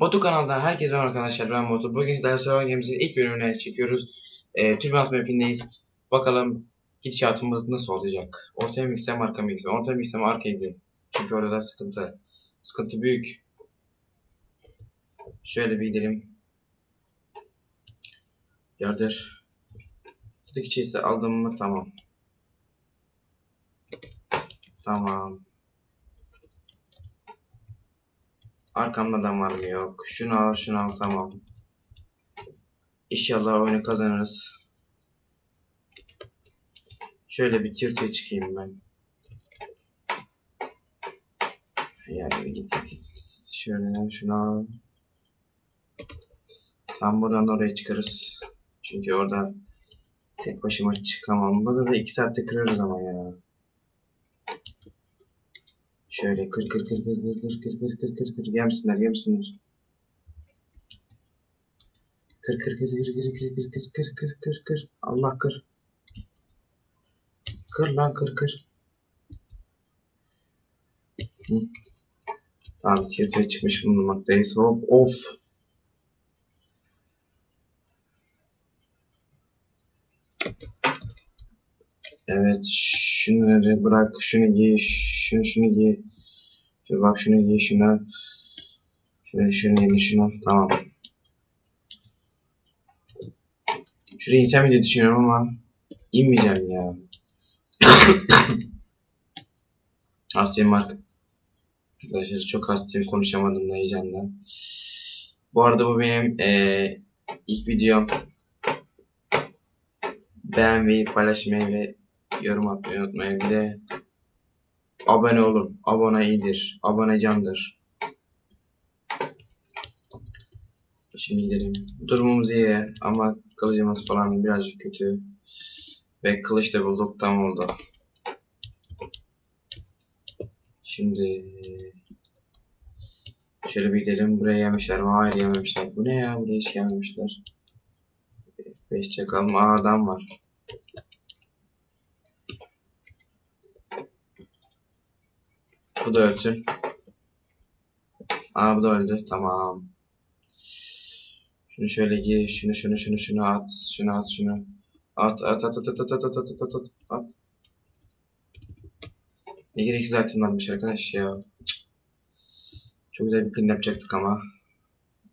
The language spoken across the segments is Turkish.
Batu kanalından herkese merhaba arkadaşlar ben Batu. Bugün sizlerle Survival Games'in ilk bölümüne çekiyoruz. E, Türbans mapindeyiz. Bakalım gidişatımız nasıl olacak? Ortaya mı gitsem arka mı gitsem? Ortaya mı gitsem arkaya gideyim. Çünkü orada sıkıntı. Sıkıntı büyük. Şöyle bir gidelim. Yardır. Buradaki chest'i aldım mı? Tamam. Tamam. Arkamda adam var mı yok. Şunu al şunu al tamam. İnşallah oyunu kazanırız. Şöyle bir tirtoya çıkayım ben. Yani bir git git. Şöyle şunu al. Tam buradan oraya çıkarız. Çünkü orada tek başıma çıkamam. Burada da 2 saatte kırarız ama ya. Şöyle kır kır kır kır kır kır kır kır kır kır kır yemsinler yemsinler. Kır kır kır kır kır kır kır kır kır kır kır kır Allah kır. Kır lan kır kır. Hı. Tamam tiyatroya çıkmış bulunmaktayız. Hop of. Evet şunları bırak şunu giy şunu şunu giy. Şöyle bak şunu giy şunu. Şöyle şunu yedi şunu. Tamam. Şuraya insem diye düşünüyorum ama inmeyeceğim ya. hastayım. Arkadaşlar çok hastayım konuşamadım da heyecandan. Bu arada bu benim eee, ilk videom. Beğenmeyi, paylaşmayı ve yorum atmayı unutmayın. Bir de abone olun. Abone iyidir. Abone candır. Şimdi gidelim. Durumumuz iyi ama kılıcımız falan birazcık kötü. Ve kılıç da bulduk tam oldu. Şimdi şöyle bir gidelim. Buraya yemişler mi? Hayır yememişler. Bu ne ya? Buraya hiç gelmemişler. Beş çakal mı? Aa, adam var. Bu da ölsün. Aa bu da öldü. Tamam. Şunu şöyle giy. Şunu şunu şunu şunu at. Şunu at şunu. At at at at at at at at at at at at. Ne gereksiz item varmış arkadaş ya. Çok güzel bir clean yapacaktık ama.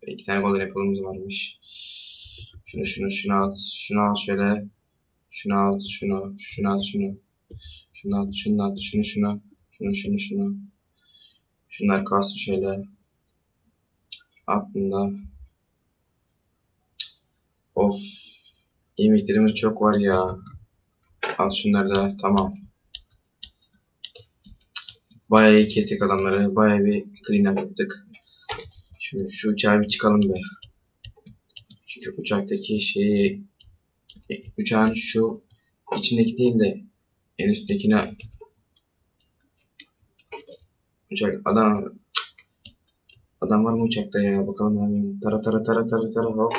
İki tane golden apple'ımız varmış. Şunu şunu şunu at. Şunu al şöyle. Şunu al şunu. Şunu at şunu. Şunu at şunu at şunu şunu. Şunu şunu şunu. Şunlar kalsın şöyle. At bunu da. Of. Yemeklerimiz çok var ya. Al şunları da. Tamam. Bayağı iyi kestik adamları. Bayağı bir clean up yaptık. Şimdi şu uçağa bir çıkalım be. Çünkü uçaktaki şeyi e, uçağın şu içindeki değil de en üsttekine uçak adam. Adam var mı uçakta ya? Bakalım hemen tara tara tara tara tara hop.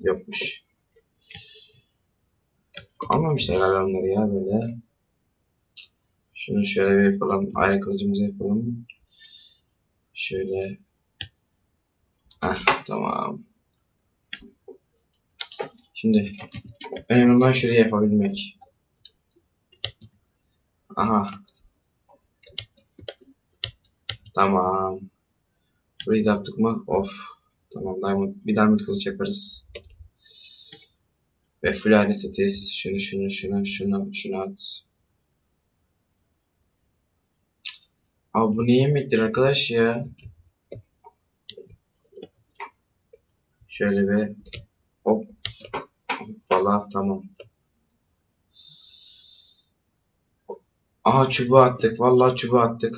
Yokmuş almamışlar galiba onları ya böyle. Şunu şöyle bir yapalım. Ayrı kılıcımızı yapalım. Şöyle. Ah tamam. Şimdi önemli olan şurayı yapabilmek. Aha Tamam. Burayı da yaptık mı? Of. Tamam. Diamond, bir diamond kılıç yaparız. Ve full halde setiz. Şunu şunu şunu şunu şunu at. Abi bu ne yemektir arkadaş ya? Şöyle bir hop hoppala tamam. Aha çubuğu attık. Vallahi çubuğu attık.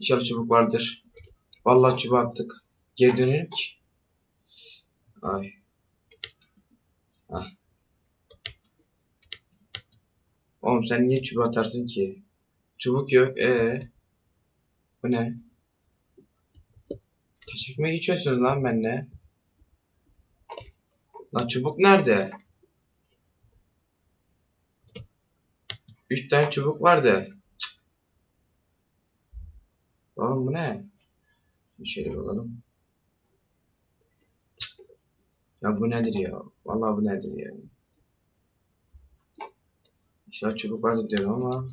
İnşallah çubuk vardır. Vallahi çubuğu attık. Geri dönelim ki. Ay. Ah. Oğlum sen niye çubuğu atarsın ki? Çubuk yok. Ee. Bu ne? Teşekkür mü geçiyorsunuz lan benimle? Lan çubuk nerede? Üç tane çubuk vardı. Oğlum bu ne? Şöyle bakalım. Ya bu nedir ya? Vallahi bu nedir ya? İnşallah çubuk vardır diyorum ama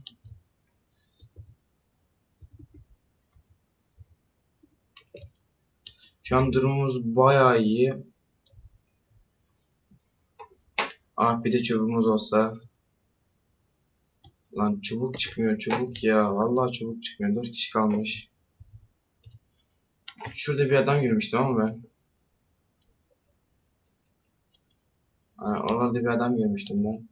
Şu an durumumuz bayağı iyi. Ah bir de çubuğumuz olsa. Lan çubuk çıkmıyor çubuk ya. Vallahi çubuk çıkmıyor. 4 kişi kalmış. Şurada bir adam görmüştüm ama ben. Ha, orada bir adam görmüştüm ben.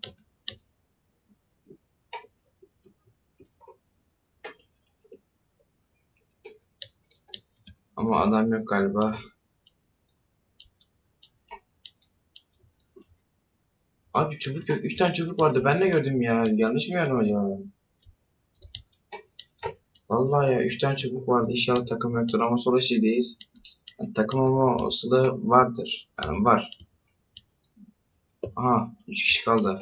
Ama adam yok galiba. Abi çubuk yok. 3 tane çubuk vardı. Ben de gördüm ya. Yanlış mı gördüm acaba? Vallahi ya 3 tane çubuk vardı. İnşallah takım yoktur ama sol eşiğideyiz. Yani takım olma olasılığı vardır. Yani var. Aha 3 kişi kaldı.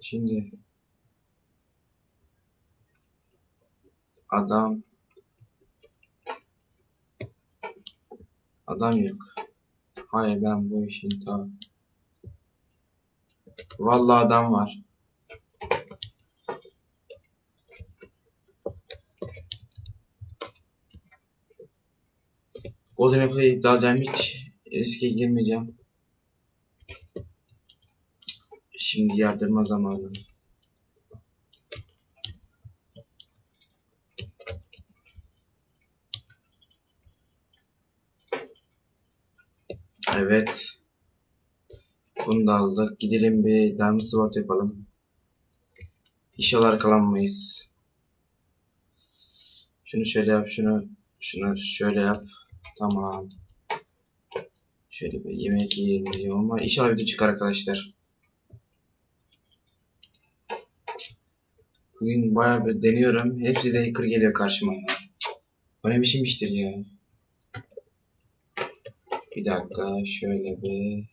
Şimdi adam adam yok. Hayır ben bu işin ta Vallahi adam var. Golden Apple'ı iptal edeceğim hiç riske girmeyeceğim. Şimdi yardırma zamanı. Evet. Bunu da aldık. Gidelim bir diamond sword yapalım. İnşallah arkalanmayız. Şunu şöyle yap, şunu şunu şöyle yap. Tamam. Şöyle bir yemek yiyelim diyeceğim ama inşallah video çıkar arkadaşlar. Bugün bayağı bir deniyorum. Hepsi de hacker geliyor karşıma ya. Bu ne biçim iştir ya. Bir dakika şöyle bir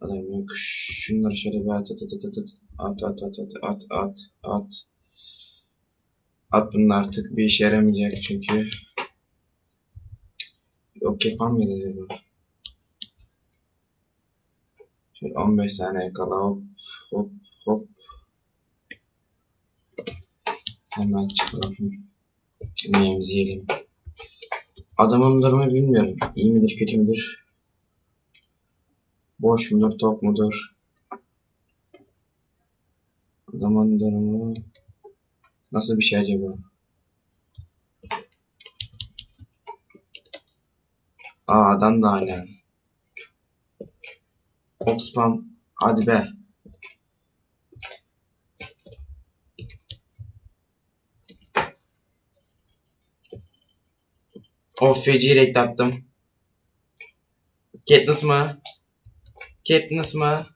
Adam yok. Şunları şöyle bir at at at at at. At at at at at at at. At bunun artık bir işe yaramayacak çünkü. Yok yapamıyoruz acaba? Şöyle 15 saniye kala hop hop hop. Hemen çıkalım. Yemeğimizi yiyelim. Adamın durumu bilmiyorum. İyi midir kötü müdür Boş mudur, top mudur? Adamın durumu nasıl bir şey acaba? Aa adam da hala. Oxfam hadi be. Of feci renk attım. Katniss mı? Katniss mı?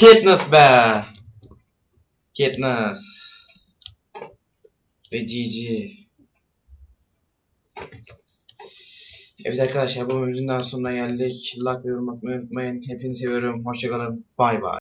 Katniss be! Katniss. Ve GG. Evet arkadaşlar bu bölümümüzün daha sonuna geldik. Like ve yorum atmayı unutmayın. Hepinizi seviyorum. Hoşçakalın. Bay bay.